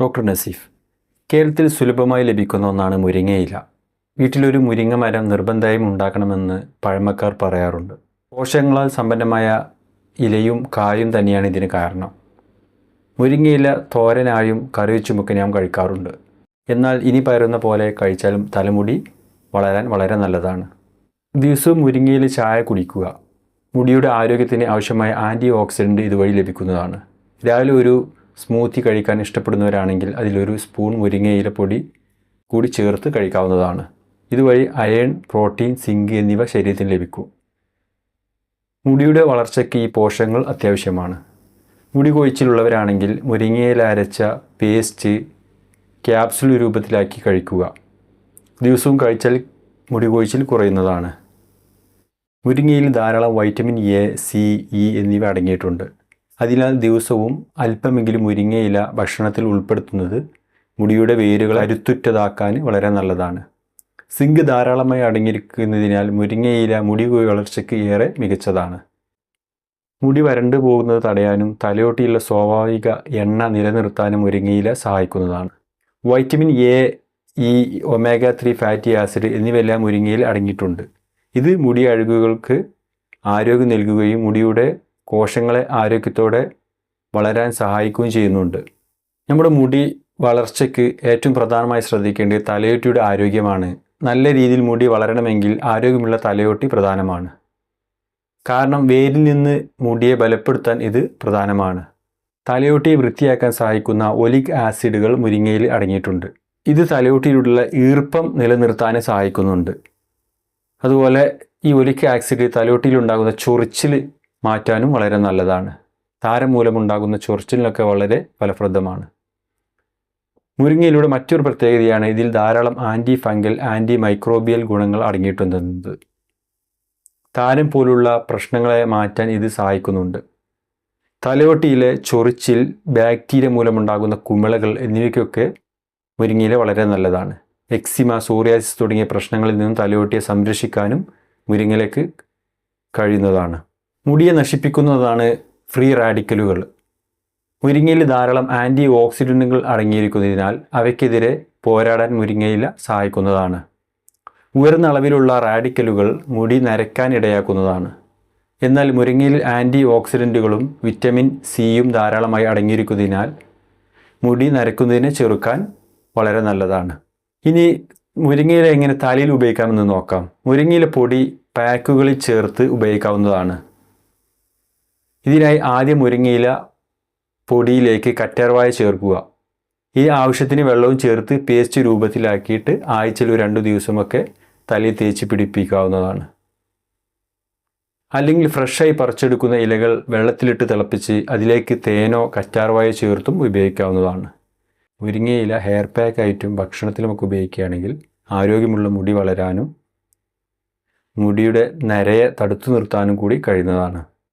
Doctor Naseef കേരളത്തിൽ സുലഭമായി ലഭിക്കുന്ന ഒന്നാണ് മുരിങ്ങയില. വീട്ടിലൊരു മുരിങ്ങ മരം നിർബന്ധമായും ഉണ്ടാക്കണമെന്ന് പഴമക്കാർ പറയാറുണ്ട്. പോഷകങ്ങളാൽ സമ്പന്നമായ ഇലയും കായും തന്നെയാണ് ഇതിന് കാരണം. മുരിങ്ങയില തോരനായും കറി വെച്ചുമൊക്കെ ഞാൻ കഴിക്കാറുണ്ട്. എന്നാൽ ഇനി പകരുന്ന പോലെ കഴിച്ചാലും തലമുടി വളരാൻ വളരെ നല്ലതാണ്. ദിവസവും മുരിങ്ങയില ചായ കുടിക്കുക. മുടിയുടെ ആരോഗ്യത്തിന് ആവശ്യമായ ആന്റി ഓക്സിഡന്റ് ഇതുവഴി ലഭിക്കുന്നതാണ്. രാവിലെ ഒരു സ്മൂത്തി കഴിക്കാൻ ഇഷ്ടപ്പെടുന്നവരാണെങ്കിൽ അതിലൊരു സ്പൂൺ മുരിങ്ങയില പൊടി കൂടി ചേർത്ത് കഴിക്കാവുന്നതാണ്. ഇതുവഴി അയൺ പ്രോട്ടീൻ സിങ്ക് എന്നിവ ശരീരത്തിന് ലഭിക്കും. മുടിയുടെ വളർച്ചയ്ക്ക് ഈ പോഷകങ്ങൾ അത്യാവശ്യമാണ്. മുടി കൊഴിച്ചിലുള്ളവരാണെങ്കിൽ മുരിങ്ങയില അരച്ച പേസ്റ്റ് ക്യാപ്സുൽ രൂപത്തിലാക്കി കഴിക്കുക. ദിവസവും കഴിച്ചാൽ മുടി കൊഴിച്ചിൽ കുറയുന്നതാണ്. മുരിങ്ങയിൽ ധാരാളം വൈറ്റമിൻ എ സി ഇ എന്നിവ അടങ്ങിയിട്ടുണ്ട്. അതിനാൽ ദിവസവും അല്പമെങ്കിലും മുരിങ്ങയില ഭക്ഷണത്തിൽ ഉൾപ്പെടുത്തുന്നത് മുടിയുടെ വേരുകൾ അരുത്തുറ്റതാക്കാൻ വളരെ നല്ലതാണ്. സിങ്ക് ധാരാളമായി അടങ്ങിയിരിക്കുന്നതിനാൽ മുരിങ്ങയില മുടി വളർച്ചയ്ക്ക് ഏറെ മികച്ചതാണ്. മുടി വരണ്ടു പോകുന്നത് തടയാനും തലയോട്ടിയുള്ള സ്വാഭാവിക എണ്ണ നിലനിർത്താനും മുരിങ്ങയില സഹായിക്കുന്നതാണ്. Vitamin A E omega three fatty acid എന്നിവയെല്ലാം മുരിങ്ങയിൽ അടങ്ങിയിട്ടുണ്ട്. ഇത് മുടി അഴുകുകൾക്ക് ആരോഗ്യം നൽകുകയും മുടിയുടെ കോശങ്ങളെ ആരോഗ്യത്തോടെ വളരാൻ സഹായിക്കുകയും ചെയ്യുന്നുണ്ട്. നമ്മുടെ മുടി വളർച്ചയ്ക്ക് ഏറ്റവും പ്രധാനമായി ശ്രദ്ധിക്കേണ്ടത് തലയോട്ടിയുടെ ആരോഗ്യമാണ്. നല്ല രീതിയിൽ മുടി വളരണമെങ്കിൽ ആരോഗ്യമുള്ള തലയോട്ടി പ്രധാനമാണ്. കാരണം വേരിൽ നിന്ന് മുടിയെ ബലപ്പെടുത്താൻ ഇത് പ്രധാനമാണ്. തലയോട്ടിയെ വൃത്തിയാക്കാൻ സഹായിക്കുന്ന ഒലിക് ആസിഡുകൾ മുരിങ്ങയിൽ അടങ്ങിയിട്ടുണ്ട്. ഇത് തലയോട്ടിയിലുള്ള ഈർപ്പം നിലനിർത്താൻ സഹായിക്കുന്നുണ്ട്. അതുപോലെ ഈ ഒലിക് ആസിഡ് തലയോട്ടിയിലുണ്ടാകുന്ന ചൊറിച്ചിൽ മാറ്റാനും വളരെ നല്ലതാണ്. താരം മൂലമുണ്ടാകുന്ന ചൊറിച്ചിലിനൊക്കെ വളരെ ഫലപ്രദമാണ്. മുരിങ്ങയിലൂടെ മറ്റൊരു പ്രത്യേകതയാണ് ഇതിൽ ധാരാളം ആന്റി ഫംഗൽ ആന്റി മൈക്രോബിയൽ ഗുണങ്ങൾ അടങ്ങിയിട്ടുണ്ടെന്നത്. താരം പോലുള്ള പ്രശ്നങ്ങളെ മാറ്റാൻ ഇത് സഹായിക്കുന്നുണ്ട്. തലയോട്ടിയിലെ ചൊറിച്ചിൽ ബാക്ടീരിയ മൂലമുണ്ടാകുന്ന കുമിളകൾ എന്നിവയ്ക്കൊക്കെ മുരിങ്ങയില വളരെ നല്ലതാണ്. എക്സിമ സോറിയാസിസ് തുടങ്ങിയ പ്രശ്നങ്ങളിൽ നിന്നും തലയോട്ടിയെ സംരക്ഷിക്കാനും മുരിങ്ങയിലേക്ക് കഴിയുന്നതാണ്. മുടിയെ നശിപ്പിക്കുന്നതാണ് ഫ്രീ റാഡിക്കലുകൾ. മുരിങ്ങയിൽ ധാരാളം ആന്റി ഓക്സിഡന്റുകൾ അടങ്ങിയിരിക്കുന്നതിനാൽ അവയ്ക്കെതിരെ പോരാടാൻ മുരിങ്ങയില സഹായിക്കുന്നതാണ്. ഉയർന്ന അളവിലുള്ള റാഡിക്കലുകൾ മുടി നരക്കാൻ ഇടയാക്കുന്നതാണ്. എന്നാൽ മുരിങ്ങയിൽ ആന്റി ഓക്സിഡന്റുകളും വിറ്റമിൻ സിയും ധാരാളമായി അടങ്ങിയിരിക്കുന്നതിനാൽ മുടി നരക്കുന്നതിനെ ചെറുക്കാൻ വളരെ നല്ലതാണ്. ഇനി മുരിങ്ങയില എങ്ങനെ തലയിൽ ഉപയോഗിക്കാമെന്ന് നോക്കാം. മുരിങ്ങയിലെ പൊടി പാക്കുകളിൽ ചേർത്ത് ഉപയോഗിക്കാവുന്നതാണ്. ഇതിനായി ആദ്യം മുരിങ്ങയില പൊടിയിലേക്ക് കറ്റാർവായ ചേർക്കുക. ഈ ആവശ്യത്തിന് വെള്ളവും ചേർത്ത് പേസ്റ്റ് രൂപത്തിലാക്കിയിട്ട് ആഴ്ചയിൽ ഒരു രണ്ട് ദിവസമൊക്കെ തലയിൽ തേച്ച് പിടിപ്പിക്കാവുന്നതാണ്. അല്ലെങ്കിൽ ഫ്രഷായി പറിച്ചെടുക്കുന്ന ഇലകൾ വെള്ളത്തിലിട്ട് തിളപ്പിച്ച് അതിലേക്ക് തേനോ കറ്റാർവായോ ചേർത്തും ഉപയോഗിക്കാവുന്നതാണ്. മുരിങ്ങയില ഹെയർ പാക്ക് ആയിട്ടും ഭക്ഷണത്തിലുമൊക്കെ ഉപയോഗിക്കുകയാണെങ്കിൽ ആരോഗ്യമുള്ള മുടി വളരാനും മുടിയുടെ നരയെ തടുത്തു നിർത്താനും കൂടി കഴിയുന്നതാണ്.